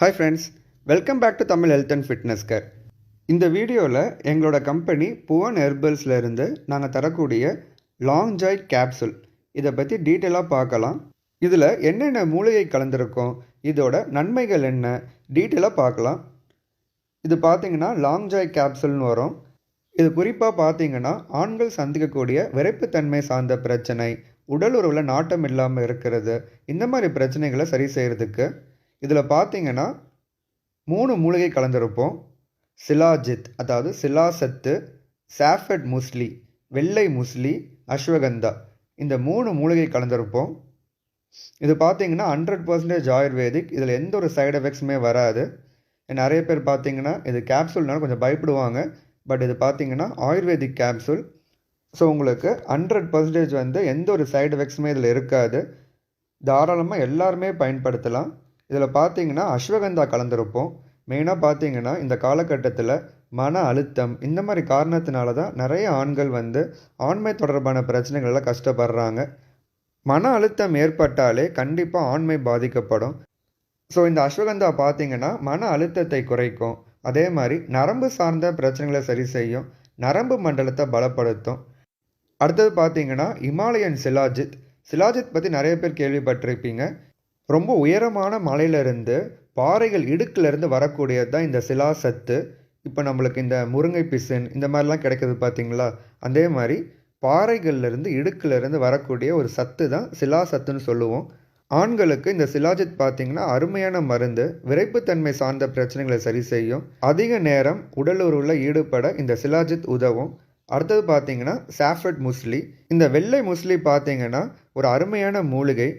Hi friends welcome back to Tamil health and fitness care இந்த வீடியோவில் எங்களோட company Bhuvan ஹெர்பல்ஸ்லேருந்து நாங்கள் தரக்கூடிய லாங் ஜாய் கேப்சூல் இதை பற்றி டீட்டெயிலாக பார்க்கலாம். இதில் என்னென்ன மூலிகை கலந்துருக்கோம் இதோட நன்மைகள் என்ன டீட்டெயிலாக பார்க்கலாம். இது பார்த்தீங்கன்னா லாங் ஜாய் கேப்சூல்னு வரும். இது குறிப்பாக பார்த்தீங்கன்னா ஆண்கள் சந்திக்கக்கூடிய விரைப்புத்தன்மை சார்ந்த பிரச்சனை உடல் உறவில் நாட்டம் இல்லாமல் இருக்கிறது இந்த மாதிரி பிரச்சனைகளை சரி செய்கிறதுக்கு இதில் பார்த்தீங்கன்னா மூணு மூலிகை கலந்திருப்போம். சிலாஜித் அதாவது சிலாசத்து சாஃபட் முஸ்லி வெள்ளை முஸ்லி அஸ்வகந்தா. இந்த மூணு மூலிகை கலந்திருப்போம். இது பார்த்தீங்கன்னா ஹண்ட்ரட் பர்சன்டேஜ் ஆயுர்வேதிக். இதில் எந்த ஒரு சைடு எஃபெக்ட்ஸுமே வராது. நிறைய பேர் பார்த்தீங்கன்னா இது கேப்சூல்னால கொஞ்சம் பயப்படுவாங்க. பட் இது பார்த்தீங்கன்னா ஆயுர்வேதிக் கேப்சூல். ஸோ உங்களுக்கு ஹண்ட்ரட் பர்சன்டேஜ் வந்து எந்த ஒரு சைடு எஃபெக்ட்ஸுமே இதில் இருக்காது. தாராளமாக எல்லாருமே பயன்படுத்தலாம். இதில் பார்த்தீங்கன்னா அஸ்வகந்தா கலந்துருப்போம். மெயினாக பார்த்தீங்கன்னா இந்த காலகட்டத்தில் மன அழுத்தம் இந்த மாதிரி காரணத்தினால தான் நிறைய ஆண்கள் வந்து ஆண்மை தொடர்பான பிரச்சனைகளில் கஷ்டப்படுறாங்க. மன அழுத்தம் ஏற்பட்டாலே கண்டிப்பாக ஆண்மை பாதிக்கப்படும். ஸோ இந்த அஸ்வகந்தா பார்த்திங்கன்னா மன அழுத்தத்தை குறைக்கும். அதே மாதிரி நரம்பு சார்ந்த பிரச்சனைகளை சரி செய்யும். நரம்பு மண்டலத்தை பலப்படுத்தும். அடுத்தது பார்த்தீங்கன்னா இமாலயன் சிலாஜித். சிலாஜித் பற்றி நிறைய பேர் கேள்விப்பட்டிருப்பீங்க. ரொம்ப உயரமான மலையிலிருந்து பாறைகள் இடுக்கிலிருந்து வரக்கூடியது தான் இந்த சிலா சத்து இப்போ நம்மளுக்கு இந்த முருங்கை பிசின் இந்த மாதிரிலாம் கிடைக்கிது பார்த்தீங்களா அதே மாதிரி பாறைகள்லேருந்து இடுக்கிலிருந்து வரக்கூடிய ஒரு சத்து தான் சிலா சத்துன்னு சொல்லுவோம். ஆண்களுக்கு இந்த சிலாஜித் பார்த்திங்கன்னா அருமையான மருந்து விரைப்புத்தன்மை சார்ந்த பிரச்சனைகளை சரி செய்யும். அதிக நேரம் உடலுறவில் ஈடுபட இந்த சிலாஜித் உதவும். அடுத்தது பார்த்தீங்கன்னா சாஃபட் முஸ்லி. இந்த வெள்ளை முஸ்லி பார்த்தீங்கன்னா ஒரு அருமையான மூலிகை.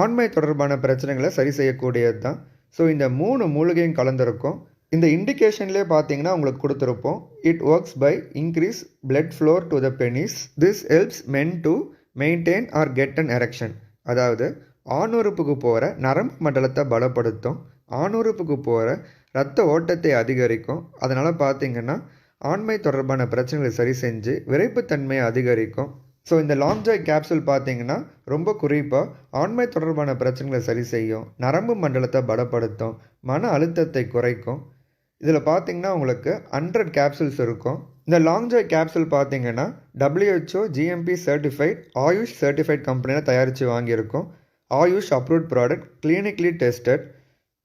ஆண்மை தொடர்பான பிரச்சனைகளை சரி செய்யக்கூடியது தான். ஸோ இந்த மூணு மூலிகையும் கலந்துருக்கும். இந்த இண்டிகேஷன்லேயே பார்த்தீங்கன்னா உங்களுக்கு கொடுத்துருப்போம். It works by increase blood flow to the penis this helps men to maintain or get an erection அதாவது ஆணுறுப்புக்கு போகிற நரம்பு மண்டலத்தை பலப்படுத்தும். ஆணுறுப்புக்கு போகிற ரத்த ஓட்டத்தை அதிகரிக்கும். அதனால் பார்த்தீங்கன்னா ஆண்மை தொடர்பான பிரச்சனைகளை சரி செஞ்சு விரைப்புத்தன்மையை அதிகரிக்கும். ஸோ இந்த லாங் ஜாய் கேப்சூல் பார்த்தீங்கன்னா ரொம்ப குறிப்பாக ஆண்மை தொடர்பான பிரச்சனைகளை சரி செய்யும் நரம்பு மண்டலத்தை பலப்படுத்தும் மன அழுத்தத்தை குறைக்கும். இதில் பார்த்தீங்கன்னா உங்களுக்கு ஹண்ட்ரட் கேப்சூல்ஸ் இருக்கும். இந்த லாங் ஜாய் கேப்சூல் பார்த்தீங்கன்னா WHO GMP certified AYUSH certified கம்பெனியில் தயாரித்து வாங்கியிருக்கோம். AYUSH approved product clinically tested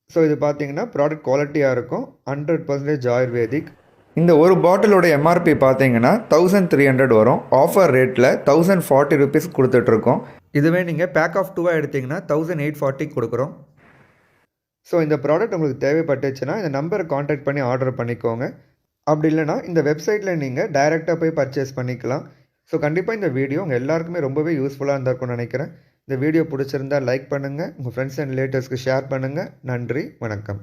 so இது பார்த்தீங்கன்னா ப்ராடக்ட் குவாலிட்டியாக இருக்கும். Hundred percentage ayurvedic. இந்த ஒரு பாட்டிலோட எம்ஆர்பி பார்த்தீங்கன்னா தௌசண்ட் த்ரீ ஹண்ட்ரட் வரும். ஆஃபர் ரேட்டில் தௌசண்ட் ஃபார்ட்டி ருபீஸ் கொடுத்துட்ருக்கோம். இதுவே நீங்கள் பேக் ஆஃப் டூவாக எடுத்திங்கன்னா தௌசண்ட் எயிட் ஃபார்ட்டி கொடுக்குறோம். ஸோ இந்த ப்ராடக்ட் உங்களுக்கு தேவைப்பட்டுச்சுன்னா இந்த நம்பரை காண்டாக்ட் பண்ணி ஆர்டர் பண்ணிக்கோங்க. அப்படி இல்லைனா இந்த வெப்சைட்டில் நீங்கள் டைரெக்டாக போய் பர்ச்சேஸ் பண்ணிக்கலாம். ஸோ கண்டிப்பாக இந்த வீடியோ உங்கள் எல்லாருக்குமே ரொம்பவே யூஸ்ஃபுல்லாக இருந்திருக்கும்னு நினைக்கிறேன். இந்த வீடியோ பிடிச்சிருந்தா லைக் பண்ணுங்கள் உங்கள் ஃப்ரெண்ட்ஸ் அண்ட் ரிலேட்டிவ்ஸ்க்கு ஷேர் பண்ணுங்கள் நன்றி வணக்கம்.